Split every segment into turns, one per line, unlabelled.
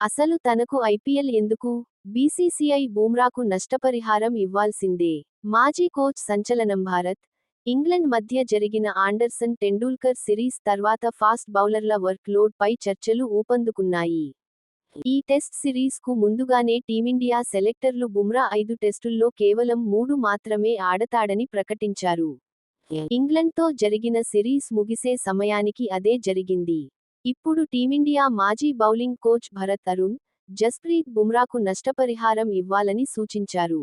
అసలు తనకు ఐపీఎల్ ఎందుకు? బీసీసీఐ బూమ్రాకు నష్టపరిహారం ఇవ్వాల్సిందే. మాజీ కోచ్ సంచలనం భారత్ ఇంగ్లండ్ మధ్య జరిగిన ఆండర్సన్ టెండూల్కర్ సిరీస్ తర్వాత ఫాస్ట్ బౌలర్ల వర్క్ లోడ్ పై చర్చలు ఊపందుకున్నాయి. ఈ టెస్ట్ సిరీస్కు ముందుగానే టీమిండియా సెలెక్టర్లు బుమ్రా ఐదు టెస్టుల్లో కేవలం మూడు మాత్రమే ఆడతాడని ప్రకటించారు. ఇంగ్లండ్తో జరిగిన సిరీస్ ముగిసే సమయానికి అదే జరిగింది. ఇప్పుడు టీమిండియా మాజీ బౌలింగ్ కోచ్ భరత్ అరుణ్ జస్ప్రీత్ బుమ్రాకు నష్టపరిహారం ఇవ్వాలని సూచించారు.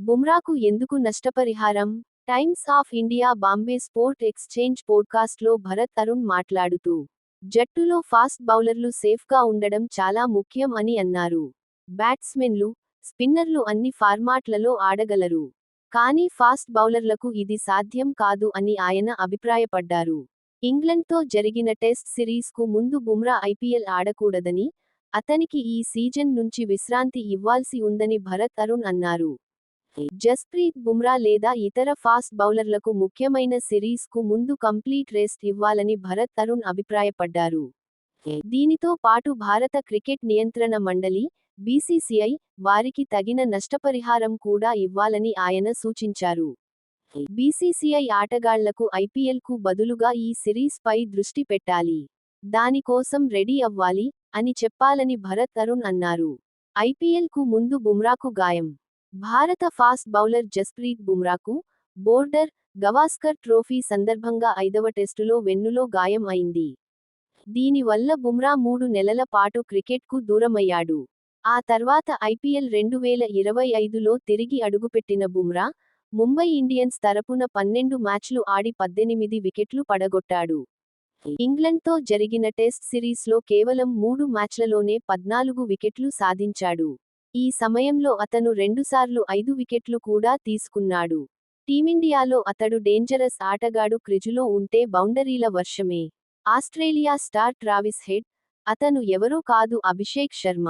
బుమ్రాకు ఎందుకు నష్టపరిహారం? Times of India Bombay sport exchange పోడ్కాస్ట్లో Bharat Arun మాట్లాడుతూ జట్టులో ఫాస్ట్ బౌలర్లు సేఫ్గా ఉండడం చాలా ముఖ్యం అని అన్నారు. బ్యాట్స్మెన్లు స్పిన్నర్లు అన్ని ఫార్మాట్లలో ఆడగలరు. కానీ ఫాస్ట్ బౌలర్లకు ఇది సాధ్యం కాదు అని ఆయన అభిప్రాయపడ్డారు. ఇంగ్లండ్తో జరిగిన టెస్ట్ సిరీస్కు ముందు బుమ్రా ఐపీఎల్ ఆడకూడదని అతనికి ఈ సీజన్ నుంచి విశ్రాంతి ఇవ్వాల్సి ఉందని భరత్ అరుణ్ అన్నారు. జస్ప్రీత్ బుమ్రా లేదా ఇతర ఫాస్ట్ బౌలర్లకు ముఖ్యమైన సిరీస్కు ముందు కంప్లీట్ రెస్ట్ ఇవ్వాలని భరత్ అరుణ్ అభిప్రాయపడ్డారు. దీనితో పాటు భారత క్రికెట్ నియంత్రణ మండలి బీసీసీఐ వారికి తగిన నష్టపరిహారం కూడా ఇవ్వాలని ఆయన సూచించారు. బీసీసీఐ ఆటగాళ్ళకు ఐపీఎల్కు బదులుగా ఈ సిరీస్ పై దృష్టి పెట్టాలి. దానికోసం రెడీ అవ్వాలి అని చెప్పాలని భరత్ అరుణ్ అన్నారు. ఐపీఎల్కు ముందు బుమ్రాకు గాయం. భారత ఫాస్ట్ బౌలర్ జస్ప్రీత్ బుమ్రాకు బోర్డర్ గవాస్కర్ ట్రోఫీ సందర్భంగా ఐదవ టెస్టులో వెన్నులో గాయం అయింది. దీనివల్ల బుమ్రా మూడు నెలల పాటు క్రికెట్కు దూరమయ్యాడు. ఆ తర్వాత ఐపీఎల్ రెండు వేల ఇరవై ఐదులో తిరిగి అడుగుపెట్టిన బుమ్రా ముంబై ఇండియన్స్ తరపున పన్నెండు మ్యాచ్లు ఆడి పద్దెనిమిది వికెట్లు పడగొట్టాడు. ఇంగ్లండ్తో జరిగిన టెస్ట్ సిరీస్లో కేవలం మూడు మ్యాచ్లలోనే పద్నాలుగు వికెట్లు సాధించాడు. ఈ సమయంలో అతను రెండుసార్లు ఐదు వికెట్లు కూడా తీసుకున్నాడు. టీమిండియాలో అతడు డేంజరస్ ఆటగాడు క్రిజులో ఉంటే బౌండరీల వర్షమే. ఆస్ట్రేలియా స్టార్ ట్రావిస్ హెడ్ అతను ఎవరో కాదు అభిషేక్ శర్మ.